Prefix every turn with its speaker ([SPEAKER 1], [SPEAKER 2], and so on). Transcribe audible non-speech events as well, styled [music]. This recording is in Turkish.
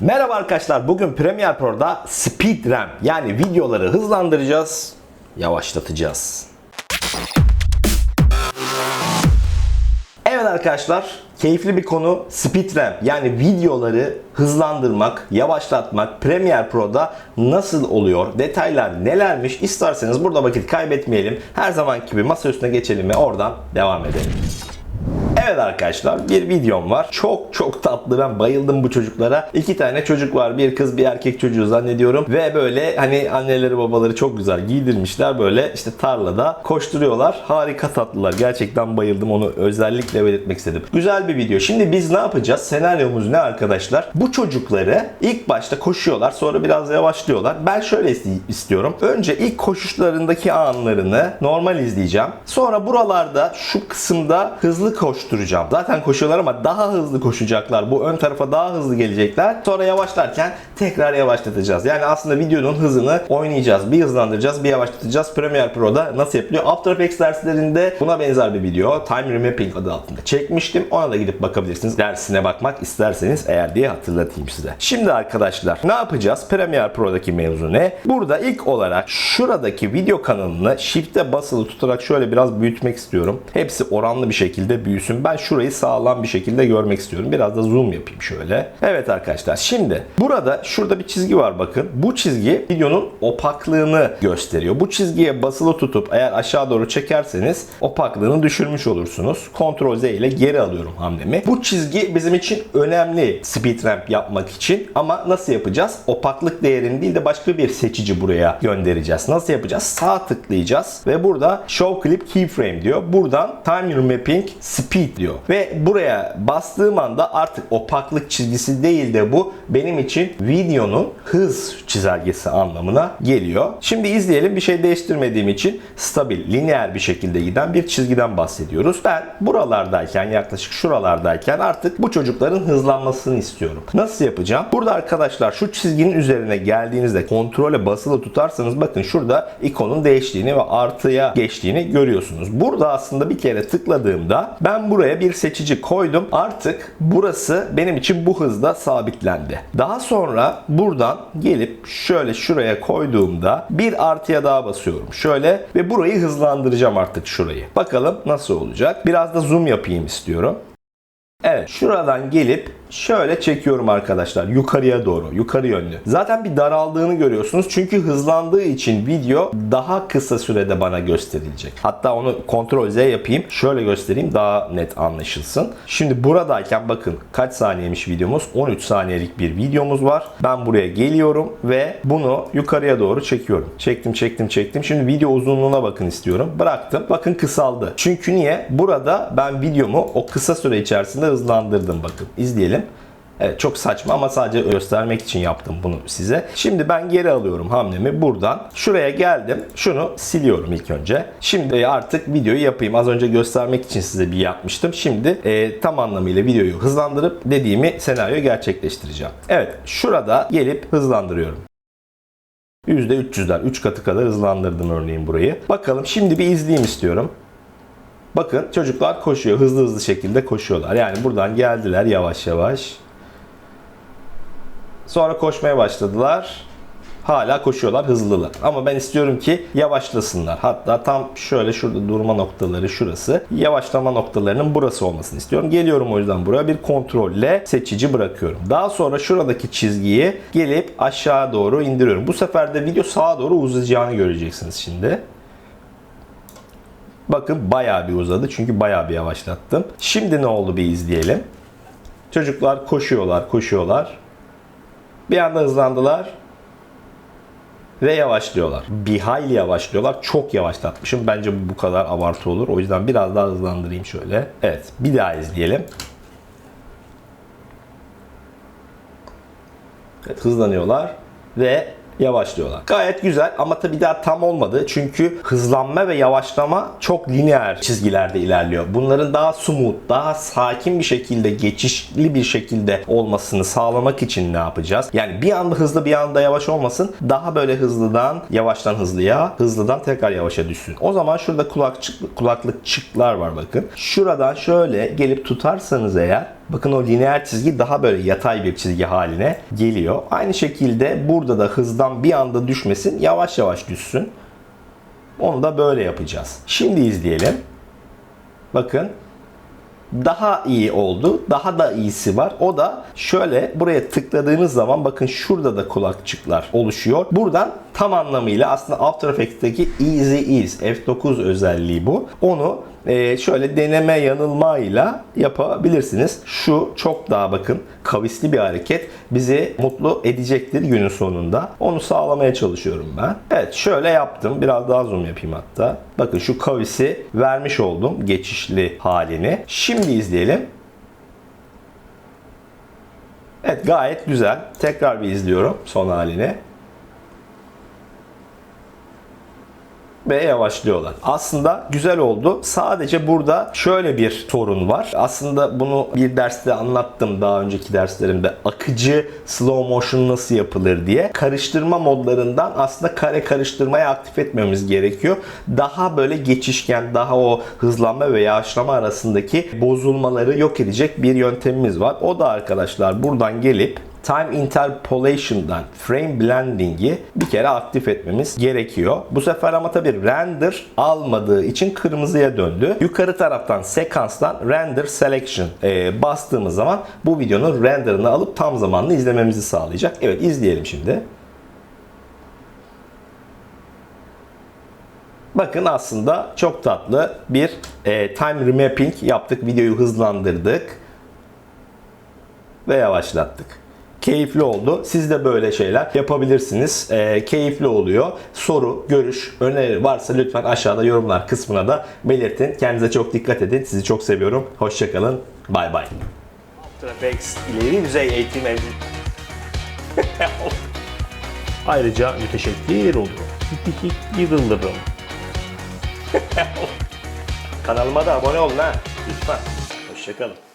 [SPEAKER 1] Merhaba arkadaşlar. Bugün Premiere Pro'da Speed RAM yani videoları hızlandıracağız, yavaşlatacağız. Evet arkadaşlar, keyifli bir konu Speed RAM yani videoları hızlandırmak, yavaşlatmak Premiere Pro'da nasıl oluyor? Detaylar nelermiş? İsterseniz burada vakit kaybetmeyelim. Her zaman gibi masa üstüne geçelim ve oradan devam edelim. Evet arkadaşlar bir videom var. Çok çok tatlı ben bayıldım bu çocuklara. İki tane çocuk var. Bir kız bir erkek çocuğu zannediyorum. Ve böyle hani anneleri babaları çok güzel giydirmişler. Böyle işte tarlada koşturuyorlar. Harika tatlılar. Gerçekten bayıldım onu özellikle belirtmek istedim. Güzel bir video. Şimdi biz ne yapacağız? Senaryomuz ne arkadaşlar? Bu çocukları ilk başta koşuyorlar. Sonra biraz yavaşlıyorlar. Ben şöyle istiyorum. Önce ilk koşuşlarındaki anlarını normal izleyeceğim. Sonra buralarda şu kısımda hızlı koşturacağım. Zaten koşuyorlar ama daha hızlı koşacaklar. Bu ön tarafa daha hızlı gelecekler. Sonra yavaşlarken tekrar yavaşlatacağız. Yani aslında videonun hızını oynayacağız. Bir hızlandıracağız, bir yavaşlatacağız. Premiere Pro'da nasıl yapılıyor? After Effects derslerinde buna benzer bir video Time Remapping adı altında çekmiştim. Ona da gidip bakabilirsiniz. Dersine bakmak isterseniz eğer diye hatırlatayım size. Şimdi arkadaşlar ne yapacağız? Premiere Pro'daki mevzu ne? Burada ilk olarak şuradaki video kanalını Shift'e basılı tutarak şöyle biraz büyütmek istiyorum. Hepsi oranlı bir şekilde büyüsün. Ben şurayı sağlam bir şekilde görmek istiyorum. Biraz da zoom yapayım şöyle. Evet arkadaşlar şimdi burada şurada bir çizgi var bakın. Bu çizgi videonun opaklığını gösteriyor. Bu çizgiye basılı tutup eğer aşağı doğru çekerseniz opaklığını düşürmüş olursunuz. Ctrl Z ile geri alıyorum hamlemi. Bu çizgi bizim için önemli speed ramp yapmak için ama nasıl yapacağız? Opaklık değerini değil de başka bir seçici buraya göndereceğiz. Nasıl yapacağız? Sağ tıklayacağız ve burada Show Clip Keyframe diyor. Buradan Time Remapping Speed diyor. Ve buraya bastığım anda artık opaklık çizgisi değil de bu benim için videonun hız çizelgesi anlamına geliyor. Şimdi izleyelim. Bir şey değiştirmediğim için stabil, lineer bir şekilde giden bir çizgiden bahsediyoruz. Ben buralardayken yaklaşık şuralardayken artık bu çocukların hızlanmasını istiyorum. Nasıl yapacağım? Burada arkadaşlar şu çizginin üzerine geldiğinizde kontrole basılı tutarsanız bakın şurada ikonun değiştiğini ve artıya geçtiğini görüyorsunuz. Burada aslında bir kere tıkladığımda ben buraya bir seçici koydum. Artık burası benim için bu hızda sabitlendi. Daha sonra buradan gelip şöyle şuraya koyduğumda bir artıya daha basıyorum. Şöyle ve burayı hızlandıracağım artık şurayı. Bakalım nasıl olacak. Biraz da zoom yapayım istiyorum. Evet şuradan gelip şöyle çekiyorum arkadaşlar yukarıya doğru yukarı yönlü. Zaten bir daraldığını görüyorsunuz çünkü hızlandığı için video daha kısa sürede bana gösterilecek. Hatta onu Ctrl Z yapayım şöyle göstereyim daha net anlaşılsın. Şimdi buradayken bakın kaç saniyemiş videomuz 13 saniyelik bir videomuz var. Ben buraya geliyorum ve bunu yukarıya doğru çekiyorum. Çektim çektim çektim. Şimdi video uzunluğuna bakın istiyorum. Bıraktım. Bakın kısaldı. Çünkü niye? Burada ben videomu o kısa süre içerisinde hızlandırdım bakın. İzleyelim. Evet çok saçma ama sadece göstermek için yaptım bunu size. Şimdi ben geri alıyorum hamlemi buradan. Şuraya geldim. Şunu siliyorum ilk önce. Şimdi artık videoyu yapayım. Az önce göstermek için size bir yapmıştım. Şimdi e, tam anlamıyla videoyu hızlandırıp dediğimi senaryo gerçekleştireceğim. Evet şurada gelip hızlandırıyorum. %300'ler 3 katı kadar hızlandırdım örneğin burayı. Bakalım şimdi bir izleyeyim istiyorum. Bakın çocuklar koşuyor. Hızlı hızlı şekilde koşuyorlar. Yani buradan geldiler yavaş yavaş. Sonra koşmaya başladılar. Hala koşuyorlar, hızlılar. Ama ben istiyorum ki yavaşlasınlar. Hatta tam şöyle şurada durma noktaları şurası. Yavaşlama noktalarının burası olmasını istiyorum. Geliyorum o yüzden buraya bir kontrolle seçici bırakıyorum. Daha sonra şuradaki çizgiyi gelip aşağı doğru indiriyorum. Bu sefer de video sağa doğru uzayacağını göreceksiniz şimdi. Bakın bayağı bir uzadı çünkü bayağı bir yavaşlattım. Şimdi ne oldu bir izleyelim. Çocuklar koşuyorlar, koşuyorlar. Bir anda hızlandılar ve yavaşlıyorlar. Bir hayli yavaşlıyorlar. Çok yavaşlatmışım. Bence bu kadar abartı olur. O yüzden biraz daha hızlandırayım şöyle. Evet, bir daha izleyelim. Evet, hızlanıyorlar ve yavaşlıyorlar. Gayet güzel ama tabii daha tam olmadı. Çünkü hızlanma ve yavaşlama çok lineer çizgilerde ilerliyor. Bunların daha smooth, daha sakin bir şekilde, geçişli bir şekilde olmasını sağlamak için ne yapacağız? Yani bir anda hızlı bir anda yavaş olmasın. Daha böyle hızlıdan yavaştan hızlıya, hızlıdan tekrar yavaşa düşsün. O zaman şurada kulakçık, kulaklıkçıklar var bakın. Şuradan şöyle gelip tutarsanız eğer bakın o lineer çizgi daha böyle yatay bir çizgi haline geliyor. Aynı şekilde burada da hızdan bir anda düşmesin. Yavaş yavaş düşsün. Onu da böyle yapacağız. Şimdi izleyelim. Bakın daha iyi oldu. Daha da iyisi var. O da şöyle buraya tıkladığınız zaman bakın şurada da kulakçıklar oluşuyor. Buradan tam anlamıyla aslında After Effects'teki Easy Ease F9 özelliği bu. Onu şöyle deneme yanılmayla yapabilirsiniz. Şu çok daha bakın kavisli bir hareket bizi mutlu edecektir günün sonunda. Onu sağlamaya çalışıyorum ben. Evet şöyle yaptım. Biraz daha zoom yapayım hatta. Bakın şu kavisi vermiş oldum geçişli halini. Şimdi izleyelim. Evet gayet güzel. Tekrar bir izliyorum son halini. Ve yavaşlıyorlar. Aslında güzel oldu. Sadece burada şöyle bir sorun var. Aslında bunu bir derste anlattım daha önceki derslerimde. Akıcı slow motion nasıl yapılır diye. Karıştırma modlarından aslında kare karıştırmayı aktif etmemiz gerekiyor. Daha böyle geçişken, daha o hızlanma ve yavaşlama arasındaki bozulmaları yok edecek bir yöntemimiz var. O da arkadaşlar buradan gelip Time Interpolation'dan Frame Blending'i bir kere aktif etmemiz gerekiyor. Bu sefer ama tabii render almadığı için kırmızıya döndü. Yukarı taraftan sekanstan Render Selection e, bastığımız zaman bu videonun renderını alıp tam zamanlı izlememizi sağlayacak. Evet izleyelim şimdi. Bakın aslında çok tatlı bir e, time remapping yaptık. Videoyu hızlandırdık ve yavaşlattık. Keyifli oldu. Siz de böyle şeyler yapabilirsiniz. E, keyifli oluyor. Soru, görüş, öneri varsa lütfen aşağıda yorumlar kısmına da belirtin. Kendinize çok dikkat edin. Sizi çok seviyorum. Hoşçakalın. Bay bay. Effects ileri düzey eğitim [laughs] Ayrıca müteşekkir. Müteşekkir olurum. [laughs] Kanalıma da abone olun ha. Lütfen. Hoşçakalın.